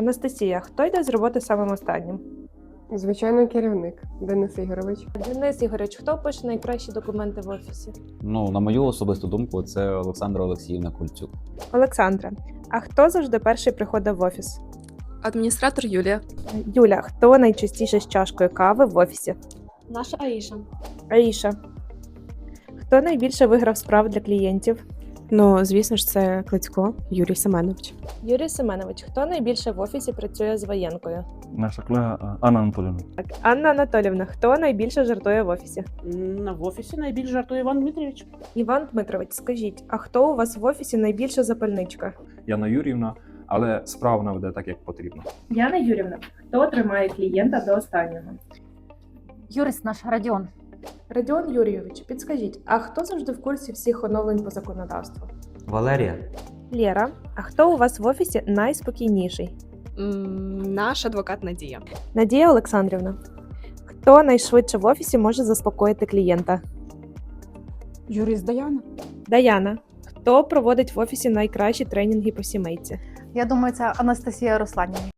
Анастасія, хто йде з роботи самим останнім? Звичайно, керівник Денис Ігорович. Денис Ігорович, хто пише найкращі документи в офісі? Ну, на мою особисту думку, це Олександра Олексіївна Кульцюк. Олександра. А хто завжди перший приходить в офіс? Адміністратор Юлія. Юля, хто найчастіше з чашкою кави в офісі? Наша Аїша. Аїша. Хто найбільше виграв справ для клієнтів? Ну, звісно ж, це Клицько Юрій Семенович. Юрій Семенович, хто найбільше в офісі працює з воєнкою? наша колега Анна Анатолійовна. Так, Анна Анатолівна, хто найбільше жартує в офісі? М, В офісі найбільш жартує Іван Дмитрійович. Іван Дмитрович, скажіть, а хто у вас в офісі найбільша запальничка? Яна Юрівна, але справу вона веде так, як потрібно. Яна Юрівна, хто тримає клієнта до останнього? Юрист наш Радіон. Радіон Юрійович, підскажіть, а хто завжди в курсі всіх оновлень по законодавству? Валерія, Лєра, а хто у вас в офісі найспокійніший? Наш адвокат Надія. Надія Олександрівна. Хто найшвидше в офісі може заспокоїти клієнта? Юрист Даяна. Даяна. Хто проводить в офісі найкращі тренінги по сімейці? Я думаю, це Анастасія Русланівна.